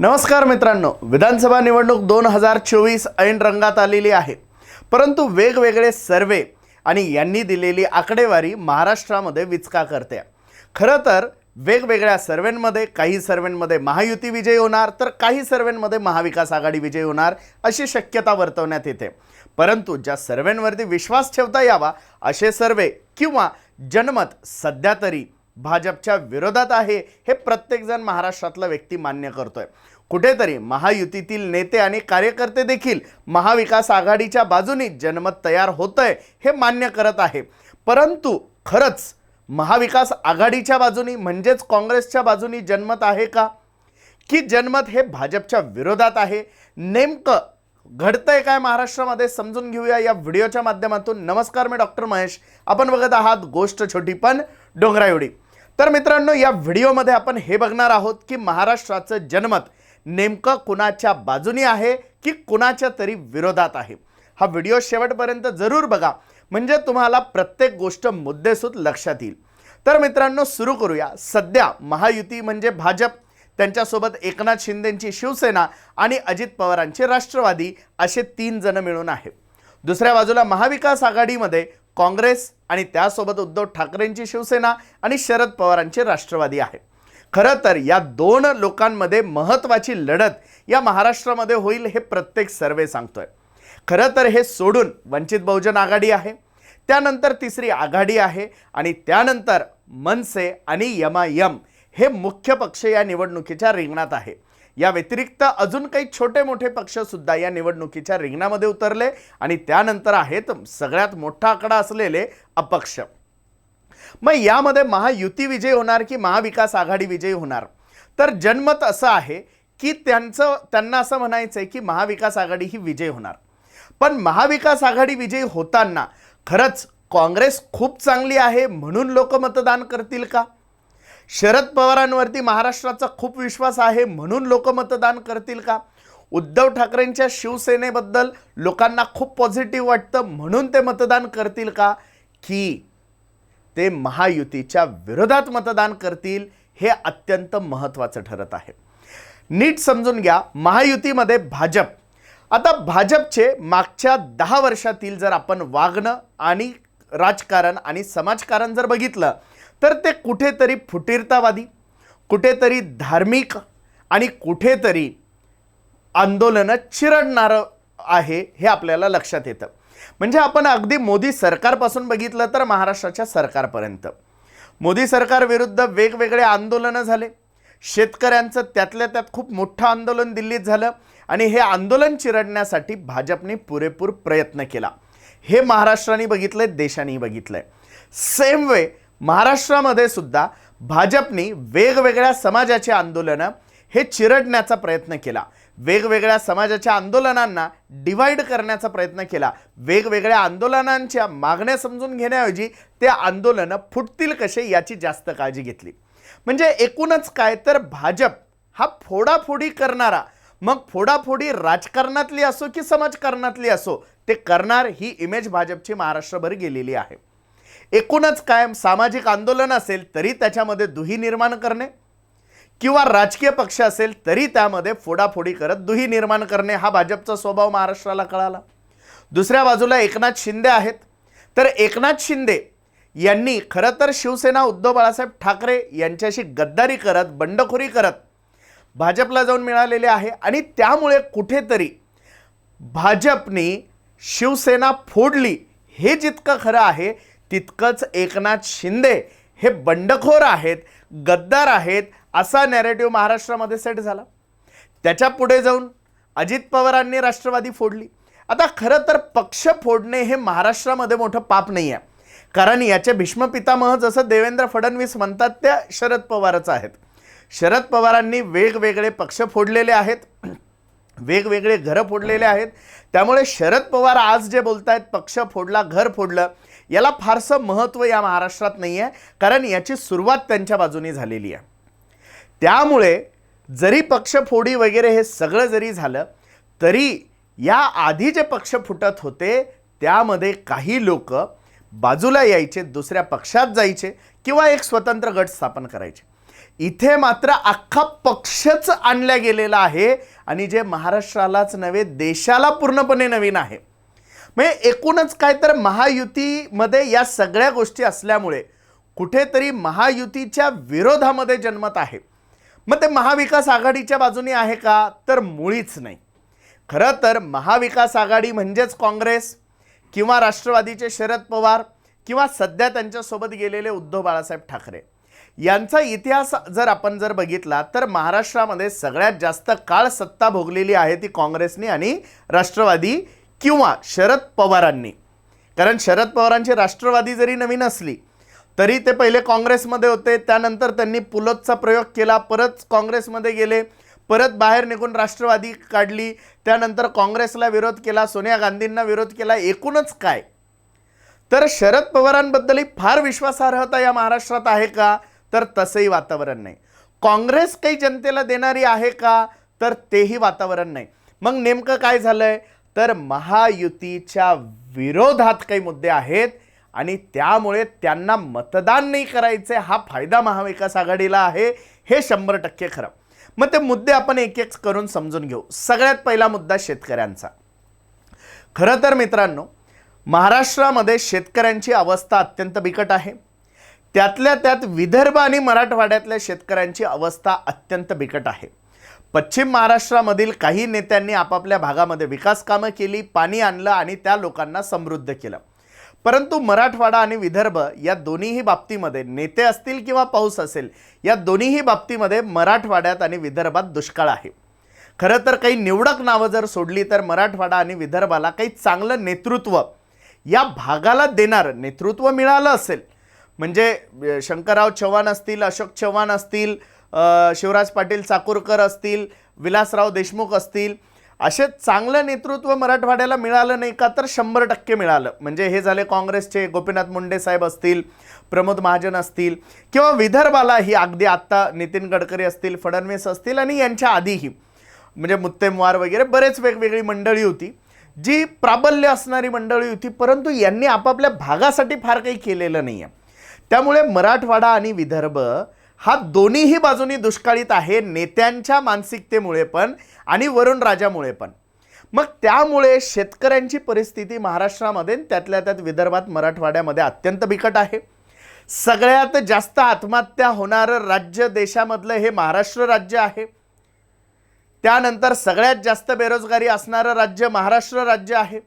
नमस्कार मित्रांनो विधानसभा निवडणूक दोन हजार चोवीस ऐन रंगात आलेली आहे. परंतु वेगवेगळे सर्वे आणि यांनी दिलेली आकडेवारी महाराष्ट्रामध्ये विचका करते. खरं तर वेगवेगळ्या सर्वेंमध्ये काही सर्वेंमध्ये महायुती विजयी होणार तर काही सर्वेंमध्ये महाविकास आघाडी विजयी होणार अशी शक्यता वर्तवण्यात येते. परंतु ज्या सर्वेंवरती विश्वास ठेवता यावा असे सर्वे किंवा जनमत सध्या तरी भाजपच्या विरोधात आहे हे प्रत्येकजण महाराष्ट्रातला व्यक्ती मान्य करतोय. कुठेतरी महायुतीतील नेते आणि कार्यकर्ते देखील महाविकास आघाडीच्या बाजूनी जनमत तयार होतंय हे मान्य करत आहे. परंतु खरंच महाविकास आघाडीच्या बाजूनी म्हणजेच काँग्रेसच्या बाजूनी जनमत आहे का? की जनमत हे भाजपच्या विरोधात आहे? नेमकं घडतंय काय महाराष्ट्रामध्ये? समजून घेऊया या व्हिडिओच्या माध्यमातून. नमस्कार मी डॉक्टर महेश. आपण बघत आहात गोष्ट छोटी पण डोंगराएवढी. तर मित्रांनो या व्हिडिओमध्ये आपण हे बघणार आहोत की महाराष्ट्राचं जनमत नेमकं कुणाच्या बाजूनी आहे की कुणाच्या तरी विरोधात आहे. हा व्हिडिओ शेवटपर्यंत जरूर बघा. म्हणजे तुम्हाला प्रत्येक गोष्ट मुद्देसूद लक्षात येईल. तर मित्रांनो सुरू करूया. सध्या महायुती म्हणजे भाजप त्यांच्यासोबत एकनाथ शिंदेंची शिवसेना आणि अजित पवारांची राष्ट्रवादी असे तीन जण मिळून आहे. दुसऱ्या बाजूला महाविकास आघाडीमध्ये काँग्रेस आणि त्यासोबत उद्धव ठाकरेंची शिवसेना आणि शरद पवारांची राष्ट्रवादी आहे. खरं तर या दोन लोकांमध्ये महत्त्वाची लढत या महाराष्ट्रामध्ये होईल हे प्रत्येक सर्वे सांगतोय. खरं तर हे सोडून वंचित बहुजन आघाडी आहे त्यानंतर तिसरी आघाडी आहे आणि त्यानंतर मनसे आणि यमायम हे मुख्य पक्ष या निवडणुकीच्या रिंगणात आहे. या व्यतिरिक्त अजून काही छोटे मोठे पक्ष सुद्धा या निवडणुकीच्या रिंगणामध्ये उतरले आणि त्यानंतर आहेत सगळ्यात मोठा आकडा असलेले अपक्ष. मग यामध्ये महायुती विजय होणार की महाविकास आघाडी विजयी होणार? तर जनमत असं आहे की त्यांचं त्यांना असं म्हणायचं आहे की महाविकास आघाडी ही विजय होणार. पण महाविकास आघाडी विजयी होताना खरंच काँग्रेस खूप चांगली आहे म्हणून लोक मतदान करतील का? शरद पवारांवरती महाराष्ट्राचा खूप विश्वास आहे म्हणून लोक मतदान करतील का? उद्धव ठाकरेंच्या शिवसेनेबद्दल लोकांना खूप पॉझिटिव्ह वाटतं म्हणून ते मतदान करतील का? की ते महायुतीच्या विरोधात मतदान करतील हे अत्यंत महत्त्वाचं ठरत आहे. नीट समजून घ्या महायुतीमध्ये भाजप. आता भाजपचे मागच्या दहा वर्षातील जर आपण वागणं आणि राजकारण आणि समाजकारण जर बघितलं तर ते कुठेतरी फुटीरतावादी कुठेतरी धार्मिक आणि कुठेतरी आंदोलनं चिरडणारं आहे हे आपल्याला लक्षात येतं. म्हणजे आपण अगदी मोदी सरकारपासून बघितलं तर महाराष्ट्राच्या सरकारपर्यंत. मोदी सरकार विरुद्ध वेगवेगळे आंदोलनं झाले. शेतकऱ्यांचं त्यातल्या त्यात खूप मोठं आंदोलन दिल्लीत झालं आणि हे आंदोलन चिरडण्यासाठी भाजपने पुरेपूर प्रयत्न केला. हे महाराष्ट्राने बघितलंय देशानेही बघितलंय. सेम वे महाराष्ट्रामध्ये सुद्धा भाजपनी वेगवेगळ्या समाजाचे आंदोलनं हे चिरडण्याचा प्रयत्न केला. वेगवेगळ्या समाजाच्या आंदोलनांना डिवाईड करण्याचा प्रयत्न केला. वेगवेगळ्या आंदोलनांच्या मागण्या समजून घेण्याऐवजी ते आंदोलनं फुटतील कसे याची जास्त काळजी घेतली. म्हणजे एकूणच काय तर भाजप हा फोडाफोडी करणारा मग फोडाफोडी राजकारणातली असो की समाजकारणातली असो ते करणार ही इमेज भाजपची महाराष्ट्रभर गेलेली आहे. एकूणच काय सामाजिक आंदोलन असेल तरी त्याच्यामध्ये दुही निर्माण करणे. किंवा राजकीय पक्ष असेल तरी त्यामध्ये फोडाफोडी करत दुही निर्माण करणे हा भाजपचा स्वभाव महाराष्ट्राला कळाला. दुसऱ्या बाजूला एकनाथ शिंदे आहेत. तर एकनाथ शिंदे यांनी खरं तर शिवसेना उद्धव बाळासाहेब ठाकरे यांच्याशी गद्दारी करत बंडखोरी करत भाजपला जाऊन मिळालेले आहे. आणि त्यामुळे कुठेतरी भाजपनी शिवसेना फोडली हे जितकं खरं आहे तितकंच एकनाथ शिंदे हे बंडखोर आहेत गद्दार आहेत असा नॅरेटिव्ह महाराष्ट्रामध्ये सेट झाला. त्याच्या पुढे जाऊन अजित पवारांनी राष्ट्रवादी फोडली. आता खरं तर पक्ष फोडणे हे महाराष्ट्रामध्ये मोठं पाप नाही आहे कारण याचे भीष्म पितामह जसं देवेंद्र फडणवीस म्हणतात त्या शरद पवारच आहेत. शरद पवारांनी वेगवेगळे पक्ष फोडलेले आहेत वेगवेगळे घरं फोडलेले आहेत. त्यामुळे शरद पवार आज जे बोलत आहेत पक्ष फोडला घर फोडलं याला फारसं महत्त्व या महाराष्ट्रात नाही आहे कारण याची सुरुवात त्यांच्या बाजूने झालेली आहे. त्यामुळे जरी पक्षफोडी वगैरे हे सगळं जरी झालं तरी या आधी जे पक्ष फुटत होते त्यामध्ये काही लोक बाजूला यायचे दुसऱ्या पक्षात जायचे किंवा एक स्वतंत्र गट स्थापन करायचे. इथे मात्र अख्खा पक्षच आणला गेलेला आहे आणि जे महाराष्ट्रालाच नव्हे देशाला पूर्णपणे नवीन आहे. म्हणजे एकूणच काय तर महायुतीमध्ये या सगळ्या गोष्टी असल्यामुळे कुठेतरी महायुतीच्या विरोधामध्ये जन्मत आहे. मग ते महाविकास आघाडीच्या बाजूने आहे का? तर मुळीच नाही. खरं तर महाविकास आघाडी म्हणजेच काँग्रेस किंवा राष्ट्रवादीचे शरद पवार किंवा सध्या त्यांच्यासोबत गेलेले उद्धव बाळासाहेब ठाकरे. यांचा इतिहास जर आपण जर बघितला तर महाराष्ट्रामध्ये सगळ्यात जास्त काळ सत्ता भोगलेली आहे ती काँग्रेसने आणि राष्ट्रवादी किंवा शरद पवारांनी. कारण शरद पवारांची राष्ट्रवादी जरी नवीन असली तरी ते पहिले काँग्रेसमध्ये होते त्यानंतर त्यांनी पुलतचा प्रयोग केला परत काँग्रेसमध्ये गेले परत बाहेर निघून राष्ट्रवादी काढली त्यानंतर काँग्रेसला विरोध केला सोनिया गांधींना विरोध केला एकूणच काय? तर शरद पवारांबद्दलही फार विश्वासार्हता या महाराष्ट्रात आहे का? तर तसंही वातावरण नाही. काँग्रेस काही जनतेला देणारी आहे का? तर तेही वातावरण नाही. मग नेमकं काय झालंय? तर महायुतीच्या विरोधात काही मुद्दे आहेत आणि त्यामुळे त्यांना मतदान नाही करायचे हा फायदा महाविकास आघाडीला आहे हे शंभर टक्के खरं. मग ते मुद्दे आपण एक एक करून समजून घेऊ. सगळ्यात पहिला मुद्दा शेतकऱ्यांचा. खरं तर मित्रांनो महाराष्ट्रामध्ये शेतकऱ्यांची अवस्था अत्यंत बिकट आहे. त्यातल्या त्यात विदर्भ आणि मराठवाड्यातल्या शेतकऱ्यांची अवस्था अत्यंत बिकट आहे. पश्चिम महाराष्ट्रामधील काही नेत्यांनी आपापल्या भागामध्ये विकास कामं केली पाणी आणलं आणि त्या लोकांना समृद्ध केलं. परंतु मराठवाडा आणि विदर्भ या दोन्हीही बाबतीमध्ये नेते असतील किंवा पाऊस असेल या दोन्हीही बाबतीमध्ये मराठवाड्यात आणि विदर्भात दुष्काळ आहे. खरं तर काही निवडक नावं जर सोडली तर मराठवाडा आणि विदर्भाला काही चांगलं नेतृत्व या भागाला देणारं नेतृत्व मिळालं असेल. म्हणजे शंकरराव चव्हाण असतील अशोक चव्हाण असतील शिवराज पाटील चाकूरकर असतील विलासराव देशमुख असतील असे चांगलं नेतृत्व मराठवाड्याला मिळालं नाही का तर शंभर टक्के मिळालं. म्हणजे हे झाले काँग्रेसचे गोपीनाथ मुंडे साहेब असतील प्रमोद महाजन असतील किंवा विदर्भाला ही अगदी आत्ता नितीन गडकरी असतील फडणवीस असतील आणि यांच्या आधीही. म्हणजे मुत्तेमवार वगैरे बरेच वेगवेगळी मंडळी होती जी प्राबल्य असणारी मंडळी होती परंतु यांनी आपापल्या भागासाठी फार काही केलेलं नाही आहे त्यामुळे मराठवाडा आणि विदर्भ हा दोन्हीही बाजूनी दुष्काळीत आहे नेत्यांच्या मानसिकतेमुळे पण आणि वरुण राजामुळे पण. मग त्यामुळे शेतकऱ्यांची परिस्थिती महाराष्ट्रामध्ये त्यातल्या त्यात विदर्भात मराठवाड्यामध्ये अत्यंत बिकट आहे. सगळ्यात जास्त आत्महत्या होणारं राज्य देशामधलं हे महाराष्ट्र राज्य आहे. त्यानंतर सगळ्यात जास्त बेरोजगारी असणारं राज्य महाराष्ट्र राज्य आहे.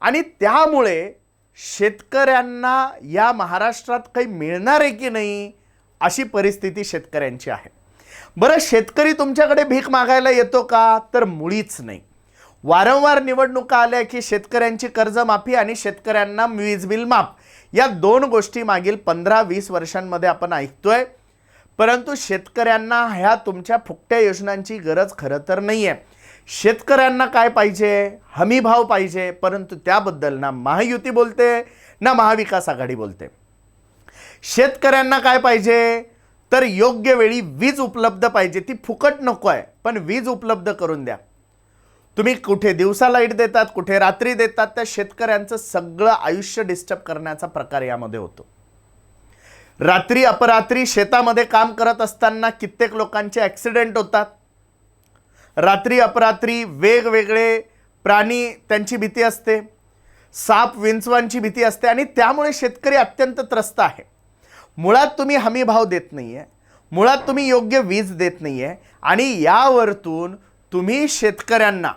आणि त्यामुळे शेतकऱ्यांना या महाराष्ट्रात काही मिळणार आहे की नाही अशी परिस्थिती शेतकऱ्यांची आहे. बरं शेतकरी तुमच्याकडे भीक मागायला येतो का? तर मुळीच नाही. वारंवार निवडणुका आल्या की शेतकऱ्यांची कर्जमाफी आणि शेतकऱ्यांना वीज बिल माफ या दोन गोष्टी मागील पंधरा वीस वर्षांमध्ये आपण ऐकतोय. परंतु शेतकऱ्यांना ह्या तुमच्या फुकट्या योजनांची गरज खरं तर नाही आहे शेतकऱ्यांना काय पाहिजे? हमीभाव पाहिजे. परंतु त्याबद्दल ना महायुती बोलते ना महाविकास आघाडी बोलते. शेतकऱ्यांना काय पाहिजे? तर योग्य वेळी वीज उपलब्ध पाहिजे. ती फुकट नको आहे पण वीज उपलब्ध करून द्या. तुम्ही कुठे दिवसा लाइट देतात कुठे रात्री देतात त्या शेतकऱ्यांचं सगळं आयुष्य डिस्टर्ब करण्याचा प्रकार यामध्ये होतो. रात्री अपरात्री शेतामध्ये काम करत असताना कित्येक लोकांचे ॲक्सिडेंट होतात. रात्री अपरात्री वेगवेगळे प्राणी त्यांची भीती असते. साप विंचवांची भीती असते आणि त्यामुळे शेतकरी अत्यंत त्रस्त आहे. मुळात तुम्ही हमी भाव देत नाही आहे मुळात तुम्ही योग्य वीज देत नाही आहे आणि यावरतून तुम्ही शेतकऱ्यांना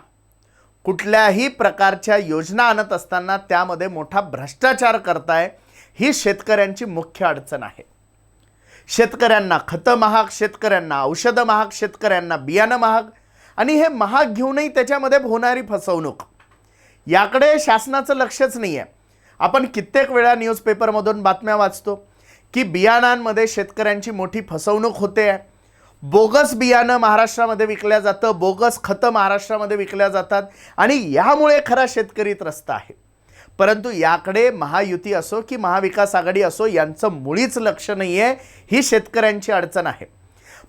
कुठल्याही प्रकारच्या योजना आणत असताना त्यामध्ये मोठा भ्रष्टाचार करताय ही शेतकऱ्यांची मुख्य अडचण आहे. शेतकऱ्यांना खतं महाग शेतकऱ्यांना औषधं महाग शेतकऱ्यांना बियाणं महाग आणि हे महाग घेऊनही त्याच्यामध्ये होणारी फसवणूक. याकडे शासनाचं लक्षच नाही आहे आपण कित्येक वेळा न्यूजपेपरमधून बातम्या वाचतो. की बियाणांमध्ये शेतकऱ्यांची मोठी फसवणूक होते. आहे बोगस बियाणं महाराष्ट्रामध्ये विकल्या जातं बोगस खतं महाराष्ट्रामध्ये विकल्या जातात आणि यामुळे खरा शेतकरी त्रस्त आहे. परंतु याकडे महायुती असो की महाविकास आघाडी असो यांचं मुळीच लक्ष नाही आहे ही शेतकऱ्यांची अडचण आहे.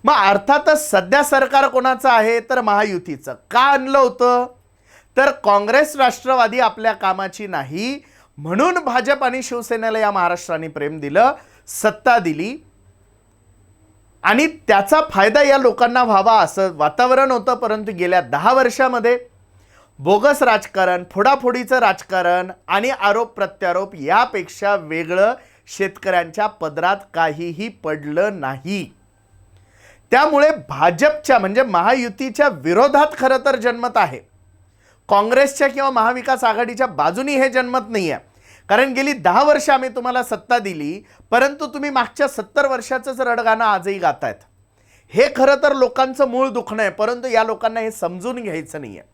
मग अर्थातच सध्या सरकार कोणाचं आहे? तर महायुतीचं. का आणलं होतं? तर काँग्रेस राष्ट्रवादी आपल्या कामाची नाही म्हणून भाजप आणि शिवसेनेला या महाराष्ट्राने प्रेम दिलं. सत्ता दिली. आणि त्याचा फायदा या लोकांना व्हावा असं वातावरण होतं परंतु गेल्या दहा वर्षामध्ये बोगस राजकारण फोडाफोडीचं राजकारण आणि आरोप प्रत्यारोप यापेक्षा वेगळं शेतकऱ्यांच्या पदरात काहीही पडलं नाही. त्यामुळे भाजपच्या म्हणजे महायुतीच्या विरोधात खरं तर जन्मत आहे. काँग्रेसच्या किंवा महाविकास आघाडीच्या बाजूनी हे जन्मत नाही आहे कारण गेली दहा वर्ष आम्ही तुम्हाला सत्ता दिली परंतु तुम्ही मागच्या सत्तर वर्षाचंच रडगाणं आजही गातायत. हे खरं तर लोकांचं मूळ दुखणं आहे परंतु या लोकांना हे समजून घ्यायचं नाही आहे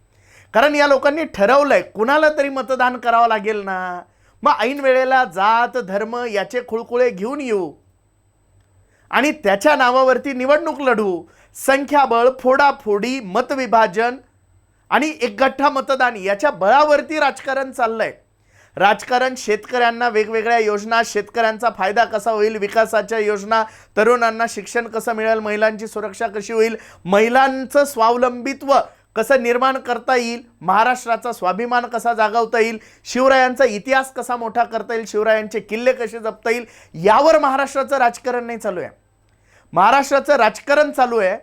कारण या लोकांनी ठरवलंय कुणाला तरी मतदान करावं लागेल ना? मग ऐन वेळेला जात धर्म याचे खुळकुळे घेऊन येऊ. आणि त्याच्या नावावरती निवडणूक लढू. संख्याबळ फोडाफोडी मतविभाजन आणि एकगठ्ठा मतदान याच्या बळावरती राजकारण चाललंय. राजकारण शेतकऱ्यांना वेगवेगळ्या योजना शेतकऱ्यांचा फायदा कसा होईल विकासाच्या योजना तरुणांना शिक्षण कसं मिळेल महिलांची सुरक्षा कशी होईल महिलांचं स्वावलंबित्व कसं निर्माण करता येईल महाराष्ट्राचा स्वाभिमान कसा जागवता येईल शिवरायांचा इतिहास कसा मोठा करता येईल शिवरायांचे किल्ले कसे जपता येईल यावर महाराष्ट्राचं राजकारण नाही चालू आहे. महाराष्ट्राचं राजकारण चालू आहे.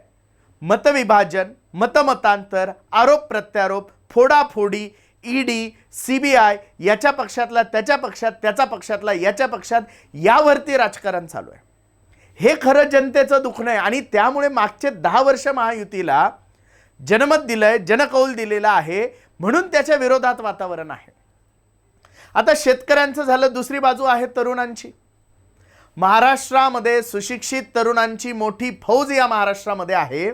मतविभाजन मतमतांतर आरोप प्रत्यारोप फोडाफोडी ईडी सी बी आय याच्या पक्षातला त्याच्या पक्षात त्याच्या पक्षातला याच्या पक्षात यावरती राजकारण चालू आहे. हे खरं जनतेचं दुखणं आहे आणि त्यामुळे मागचे दहा वर्ष महायुतीला जनमत दिलंय जनकौल दिलेला आहे म्हणून त्याच्या विरोधात वातावरण आहे. आता शेतकऱ्यांचं झालं दुसरी बाजू आहे तरुणांची. महाराष्ट्रामध्ये सुशिक्षित तरुणांची मोठी फौज या महाराष्ट्रामध्ये आहे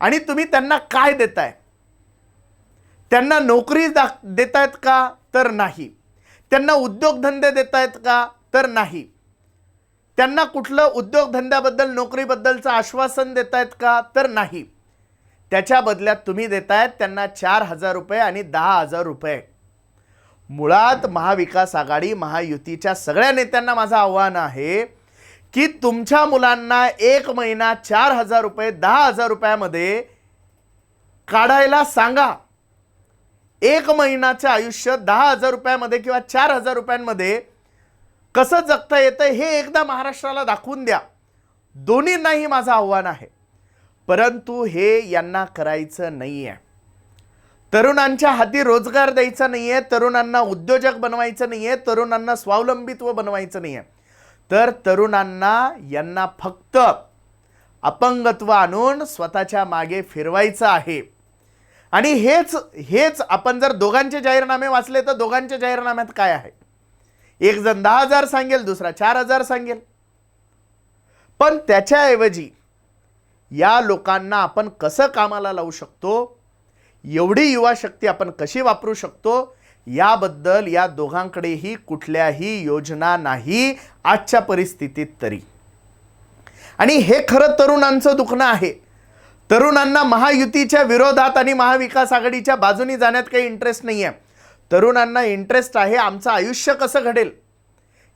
आणि तुम्ही त्यांना काय देताय? त्यांना नोकरी दा देतायत का? तर नाही. त्यांना उद्योगधंदे देतायत का? तर नाही. त्यांना कुठलं उद्योगधंद्याबद्दल नोकरीबद्दलचं आश्वासन देतायत का? तर नाही. त्याच्या बदल्यात तुम्ही देतायत त्यांना चार हजार रुपये आणि दहा हजार रुपये. मुळात महाविकास आघाडी महायुतीच्या सगळ्या नेत्यांना माझं आव्हान आहे की तुमच्या मुलांना एक महिना चार हजार रुपये दहा हजार रुपयामध्ये काढायला सांगा. एक महिन्याचं आयुष्य दहा हजार रुपयामध्ये किंवा चार हजार रुपयांमध्ये कसं जगता येतं हे एकदा महाराष्ट्राला दाखवून द्या. दोन्हींनाही माझं आव्हान आहे. परंतु हे यांना करायचं नाही आहे तरुणांच्या हाती रोजगार द्यायचा नाही आहे तरुणांना उद्योजक बनवायचं नाही आहे तरुणांना स्वावलंबित्व बनवायचं नाही आहे तर तरुणांना यांना फक्त अपंगत्व आणून स्वतःच्या मागे फिरवायचं आहे. आणि हेच हेच आपण जर दोघांचे जाहीरनामे वाचले तर दोघांच्या जाहीरनाम्यात काय आहे? एक जण दहा हजार सांगेल दुसरा चार हजार सांगेल. पण त्याच्याऐवजी या लोकांना आपण कसं कामाला लावू शकतो? एवढी युवा शक्ती आपण कशी वापरू शकतो? याबद्दल या दोघांकडेही कुठल्याही योजना नाही आजच्या परिस्थितीत तरी. आणि हे खरं तरुणांचं दुखणं आहे. तरुणांना महायुतीच्या विरोधात आणि महाविकास आघाडीच्या बाजूनी जाण्यात काही इंटरेस्ट नाही आहे तरुणांना इंटरेस्ट आहे आमचं आयुष्य कसं घडेल?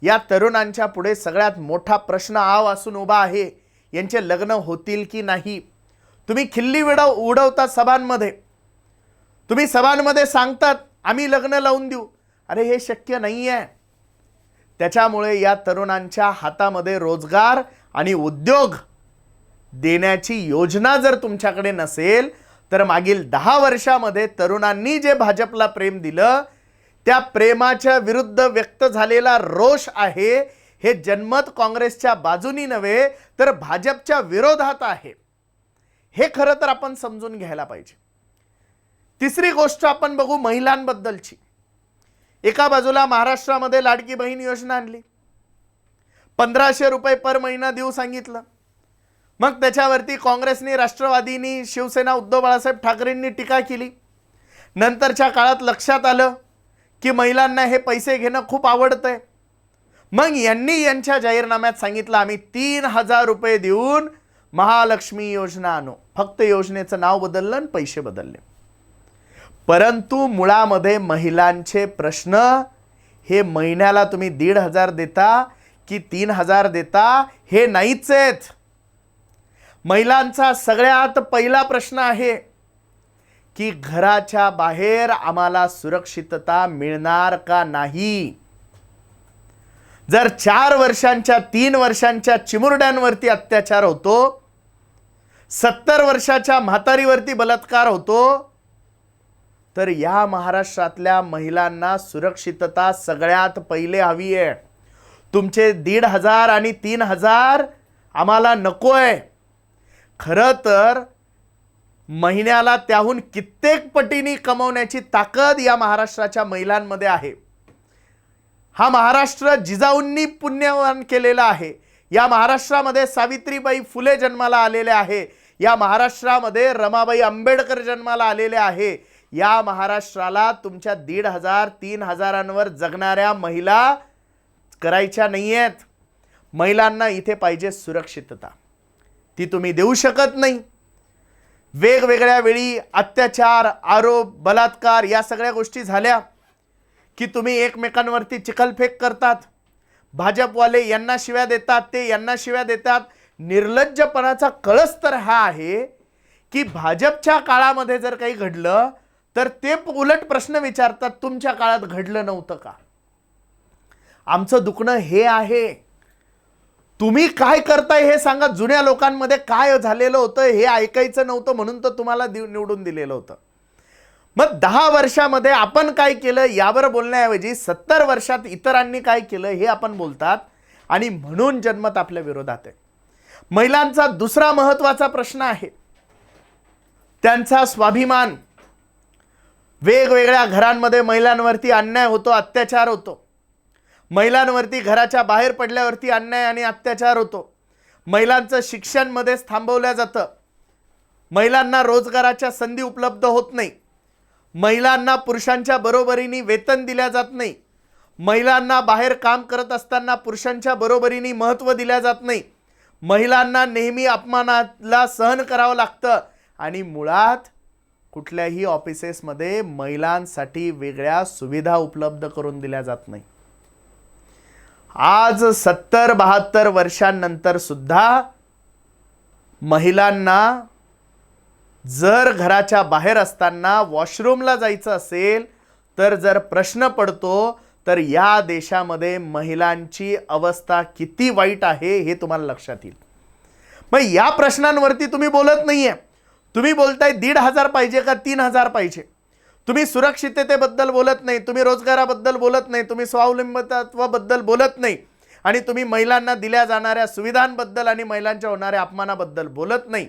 या तरुणांच्या पुढे सगळ्यात मोठा प्रश्न आव असून उभा आहे यांचे लग्न होतील की नाही? तुम्ही खिल्ली विडव उडवता सभांमध्ये. तुम्ही सभांमध्ये सांगतात आम्ही लग्न लावून देऊ. अरे हे शक्य नाही आहे त्याच्यामुळे या तरुणांच्या हातामध्ये रोजगार आणि उद्योग देण्याची योजना जर तुमच्याकडे नसेल तर मागील दहा वर्षामध्ये तरुणांनी जे भाजपला प्रेम दिलं त्या प्रेमाच्या विरुद्ध व्यक्त झालेला रोष आहे हे जनमत काँग्रेसच्या बाजूनी नव्हे तर भाजपच्या विरोधात आहे. हे खरं तर आपण समजून घ्यायला पाहिजे. तिसरी गोष्ट आपण बघू महिलांबद्दलची. एका बाजूला महाराष्ट्रामध्ये लाडकी बहीण योजना आणली. पंधराशे रुपये पर महिना देऊ सांगितलं. मग त्याच्यावरती काँग्रेसनी राष्ट्रवादीनी शिवसेना उद्धव बाळासाहेब ठाकरेंनी टीका केली. नंतरच्या काळात लक्षात आलं की महिलांना हे पैसे घेणं खूप आवडतंय. मग यांनी यांच्या जाहीरनाम्यात सांगितलं आम्ही तीन हजार रुपये देऊन महालक्ष्मी योजना आणू. फक्त योजनेचं नाव बदललं आणि पैसे बदलले. परंतु मुळामध्ये महिलांचे प्रश्न हे महिन्याला तुम्ही दीड हजार देता की तीन हजार देता हे नाहीच आहेत. महिलांचा सगळ्यात पहिला प्रश्न आहे की घराच्या बाहेर आम्हाला सुरक्षितता मिळणार का नाही? जर चार वर्षांच्या तीन वर्षांच्या चिमुरड्यांवरती अत्याचार होतो सत्तर वर्षाच्या म्हातारीवरती बलात्कार होतो तर या महाराष्ट्रातल्या महिलांना सुरक्षितता सगळ्यात पहिले हवी आहे. तुमचे दीड हजार आणि तीन हजार आम्हाला नको आहे खरं तर महिन्याला त्याहून कित्येक पटीने कमवण्याची ताकद या महाराष्ट्राच्या महिलांमध्ये आहे. हा महाराष्ट्र जिजाऊंनी पुण्यवान केलेला आहे. या महाराष्ट्रामध्ये सावित्रीबाई फुले जन्माला आलेले आहे. या महाराष्ट्रामध्ये रमाबाई आंबेडकर जन्माला आलेले आहे. या महाराष्ट्राला तुमच्या दीड हजार तीन हजारांवर जगणाऱ्या महिला करायच्या नाही आहेत महिलांना इथे पाहिजे सुरक्षितता. ती तुम्ही देऊ शकत नाही. वेगवेगळ्या वेळी अत्याचार आरोप बलात्कार या सगळ्या गोष्टी झाल्या की तुम्ही एकमेकांवरती चिखलफेक करतात. भाजपवाले यांना शिव्या देतात ते यांना शिव्या देतात. निर्लज्जपणाचा कळस तर हा आहे की भाजपच्या काळामध्ये जर काही घडलं तर ते उलट प्रश्न विचारतात तुमच्या काळात घडलं नव्हतं का? आमचं दुखणं हे आहे. तुम्ही काय करताय हे सांगा. जुन्या लोकांमध्ये काय झालेलं होतं हे ऐकायचं नव्हतं म्हणून तर तुम्हाला निवडून दिलेलं होतं. मग दहा वर्षामध्ये आपण काय केलं? यावर बोलण्याऐवजी सत्तर वर्षात इतरांनी काय केलं हे आपण बोलतात. आणि म्हणून जन्मत आपल्या विरोधात आहे. महिलांचा दुसरा महत्त्वाचा प्रश्न आहे. त्यांचा स्वाभिमान. वेगवेगळ्या घरांमध्ये महिलांवरती अन्याय होतो अत्याचार होतो. महिलांवरती घराच्या बाहेर पडल्यावरती अन्याय आणि अत्याचार होतो. महिलांचं शिक्षणमध्येच थांबवलं जातं. महिलांना रोजगाराच्या संधी उपलब्ध होत नाही. महिलांना पुरुषांच्या बरोबरीने वेतन दिल्या जात नाही. महिलांना बाहेर काम करत असताना पुरुषांच्या बरोबरीने महत्त्व दिल्या जात नाही. महिलांना नेहमी अपमानाला सहन करावं लागतं आणि मुळात कुठल्याही ऑफिसेसमध्ये महिलांसाठी वेगळ्या सुविधा उपलब्ध करून दिल्या जात नाही. आज सत्तर बहात्तर वर्षांनंतर सुद्धा महिलांना जर घराच्या बाहेर असताना वॉशरूमला जायचं असेल तर जर प्रश्न पडतो तर या देशामध्ये महिलांची अवस्था किती वाईट आहे हे तुम्हाला लक्षात येईल. मग या प्रश्नांवरती तुम्ही बोलत नाहीये. तुम्ही बोलताय दीड हजार पाहिजे का तीन हजार पाहिजे? तुम्ही सुरक्षिततेबद्दल बोलत नाही तुम्ही रोजगाराबद्दल बोलत नाही तुम्ही स्वावलंबित्वाबद्दल बोलत नाही आणि तुम्ही महिलांना दिल्या जाणाऱ्या सुविधांबद्दल आणि महिलांच्या होणाऱ्या अपमानाबद्दल बोलत नाही.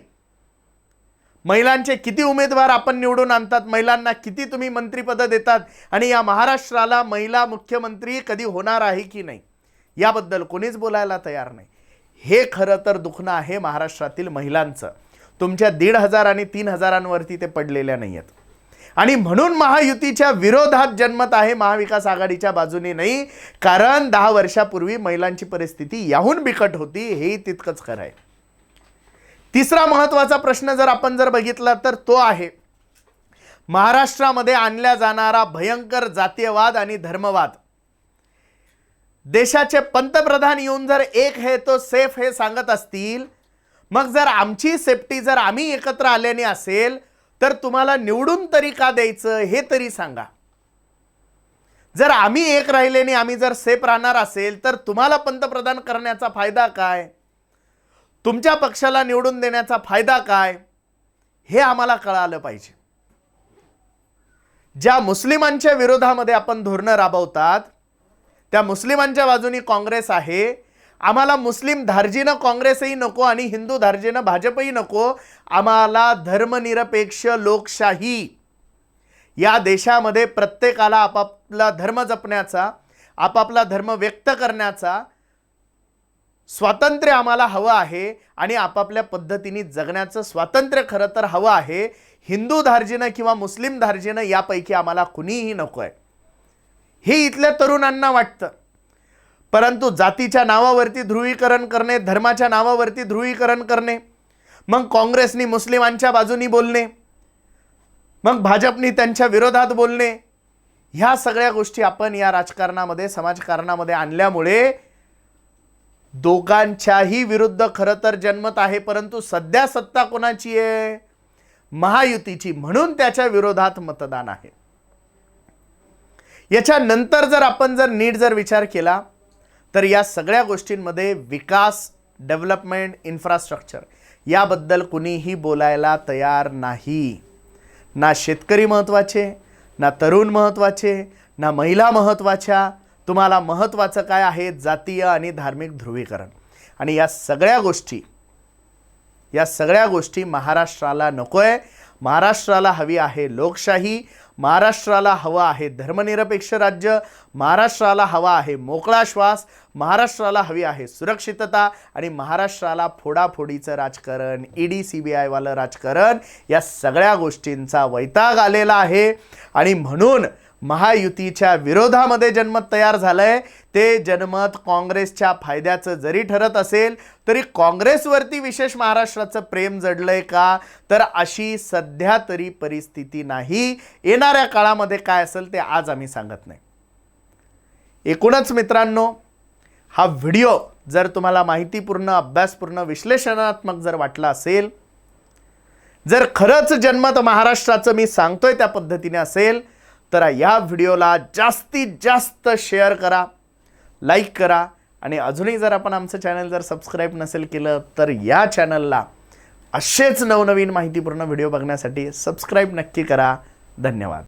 महिलांचे किती उमेदवार आपण निवडून आणतात महिलांना किती तुम्ही मंत्रीपदं देतात आणि या महाराष्ट्राला महिला मुख्यमंत्री कधी होणार आहे की नाही याबद्दल कोणीच बोलायला तयार नाही. हे खरं तर दुखणं आहे महाराष्ट्रातील महिलांचं. तुमच्या दीड हजार आणि तीन हजारांवरती ते पडलेल्या नाही आहेत आणि म्हणून महायुतीच्या विरोधात जन्मत आहे महाविकास आघाडीच्या बाजूने नाही. कारण दहा वर्षापूर्वी महिलांची परिस्थिती याहून बिकट होती हे तितकंच खरं आहे. तिसरा महत्त्वाचा प्रश्न जर आपण जर बघितला तर तो आहे महाराष्ट्रामध्ये आणला जाणारा भयंकर जातीयवाद आणि धर्मवाद. देशाचे पंतप्रधान येऊन जर एक हे तो सेफ हे सांगत असतील मग जर आमची सेफ्टी जर आम्ही एकत्र आल्याने असेल तर तुम्हाला निवडून तरी का द्यायचं हे तरी सांगा. जर आम्ही एक राहिल्याने आम्ही जर सेफ राहणार असेल तर तुम्हाला पंतप्रधान करण्याचा फायदा काय? तुमच्या पक्षाला निवडून देण्याचा फायदा काय? हे आम्हाला कळालं पाहिजे. ज्या मुस्लिमांच्या विरोधामध्ये आपण धोरणं राबवतात त्या मुस्लिमांच्या बाजूनी काँग्रेस आहे आम्हाला मुस्लिम धार्जीनं काँग्रेसही नको आणि हिंदू धार्जीनं भाजपही नको. आम्हाला धर्मनिरपेक्ष लोकशाही. या देशामध्ये प्रत्येकाला आपापला धर्म जपण्याचा आपापला धर्म व्यक्त करण्याचा स्वातंत्र्य आम्हाला हवं आहे आणि आपापल्या पद्धतीने जगण्याचं स्वातंत्र्य खरं तर हवं आहे. हिंदू धार्जीनं किंवा मुस्लिम धार्जीनं यापैकी आम्हाला कुणीही नको आहे हे इथल्या तरुणांना वाटतं. परंतु जातीच्या नावावरती ध्रुवीकरण करणे धर्माच्या नावावरती ध्रुवीकरण करणे मग काँग्रेसनी मुस्लिमांच्या बाजूनी बोलणे मग भाजपनी त्यांच्या विरोधात बोलणे ह्या सगळ्या गोष्टी आपण या राजकारणामध्ये समाजकारणामध्ये आणल्यामुळे दोघांच्याही विरुद्ध खरं तर जन्मत आहे परंतु सध्या सत्ता कोणाची आहे? महायुतीची म्हणून त्याच्या विरोधात मतदान आहे. याच्यानंतर जर आपण जर नीट जर विचार केला तर या सगळ्या गोष्टींमध्ये विकास डेव्हलपमेंट इन्फ्रास्ट्रक्चर याबद्दल कुणीही बोलायला तयार नाही. ना शेतकरी महत्त्वाचे ना तरुण महत्त्वाचे ना महिला महत्त्वाच्या तुम्हाला महत्त्वाचं काय आहे? जातीय आणि धार्मिक ध्रुवीकरण. आणि या सगळ्या गोष्टी या सगळ्या गोष्टी महाराष्ट्राला नको आहे महाराष्ट्राला हवी आहे लोकशाही महाराष्ट्राला हवं आहे धर्मनिरपेक्ष राज्य महाराष्ट्राला हवा आहे मोकळा श्वास महाराष्ट्राला हवी आहे सुरक्षितता आणि महाराष्ट्राला फोडाफोडीचं राजकारण ईडी सी बी आयवालं राजकारण या सगळ्या गोष्टींचा वैताग आलेला आहे. आणि म्हणून महायुतीच्या विरोधामध्ये जनमत तयार झालंय. ते जनमत काँग्रेसच्या फायद्याचं जरी ठरत असेल तरी काँग्रेसवरती विशेष महाराष्ट्राचं प्रेम जडलंय का? तर अशी सध्या तरी परिस्थिती नाही. येणाऱ्या काळामध्ये काय असेल ते आज आम्ही सांगत नाही. एकूणच मित्रांनो हा व्हिडिओ जर तुम्हाला माहितीपूर्ण अभ्यासपूर्ण विश्लेषणात्मक जर वाटला असेल जर खरंच जन्मत महाराष्ट्राचं मी सांगतोय त्या पद्धतीने असेल तर या व्हिडिओला जास्तीत जास्त शेअर करा लाईक करा आणि अजूनही जर आपण आमचं चॅनल जर सबस्क्राईब नसेल केलं तर या चॅनलला असेच नवनवीन माहितीपूर्ण व्हिडिओ बघण्यासाठी सबस्क्राईब नक्की करा. धन्यवाद.